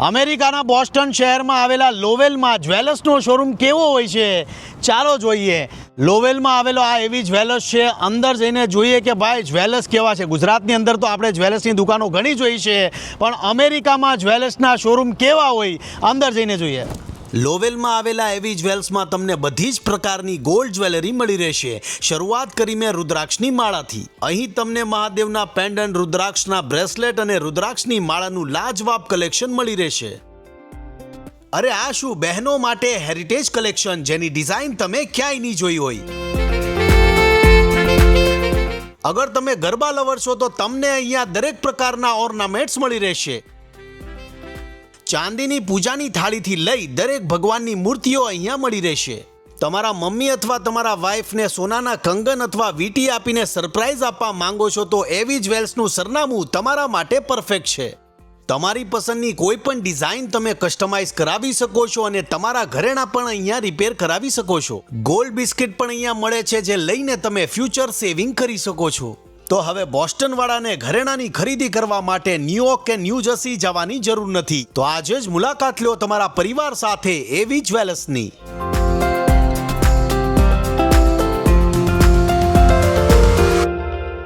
અમેરિકાના બોસ્ટન શહેરમાં આવેલા લોવેલમાં જ્વેલર્સનો શોરૂમ કેવો હોય છે? ચાલો જોઈએ. લોવેલમાં આવેલો આ એવી જ્વેલર્સ છે. અંદર જઈને જોઈએ કે ભાઈ, જ્વેલર્સ કેવા છે? ગુજરાતની અંદર તો આપણે જ્વેલર્સની દુકાનો ઘણી જોઈ છે. પણ અમેરિકામાં જ્વેલર્સના શોરૂમ કેવા હોય? અંદર જઈને જોઈએ. લોવેલમાં આવેલા એવી જ્વેલ્સમાં તમને બધી જ પ્રકારની ગોલ્ડ જ્વેલરી મળી રહેશે. શરૂઆત કરીને રુદ્રાક્ષની માળાથી. અહીં તમને મહાદેવના પેન્ડન્ટ રુદ્રાક્ષના બ્રેસલેટ અને રુદ્રાક્ષની માળાનું લાજવાબ કલેક્શન મળી રહેશે. અરે આ શું બહેનો માટે હેરિટેજ કલેક્શન જેની ડિઝાઇન તમે ક્યાંય નહીં જોઈ હોય? અગર તમે ગરબા લવર છો તો તમને અહીંયા દરેક પ્રકારના ઓર્નામેન્ટ્સ મળી રહેશે. ચાંદીની પૂજાની થાળીથી લઈ દરેક ભગવાનની મૂર્તિઓ અહીંયા મળી રહેશે. તમારા મમ્મી અથવા તમારા વાઈફને સોનાના કંગન અથવા વીંટી આપીને સરપ્રાઈઝ આપવા માંગો છો તો એવી જ વેલ્સનું સરનામું તમારા માટે પરફેક્ટ છે. તમારી પસંદની કોઈ પણ ડિઝાઇન તમે કસ્ટમાઇઝ કરાવી શકો છો અને તમારા ઘરેણા પણ અહીંયા રિપેર કરાવી શકો છો. ગોલ્ડ બિસ્કિટ પણ અહીંયા મળે છે જે લઈને તમે ફ્યુચર સેવિંગ કરી શકો છો. તો હવે બોસ્ટનવાળાને ઘરેણાની ખરીદી કરવા માટે ન્યુયોર્ક કે ન્યૂ જવાની જરૂર નથી. તો આજે જ મુલાકાત લો તમારા પરિવાર સાથે એવી જ્વેલર્સની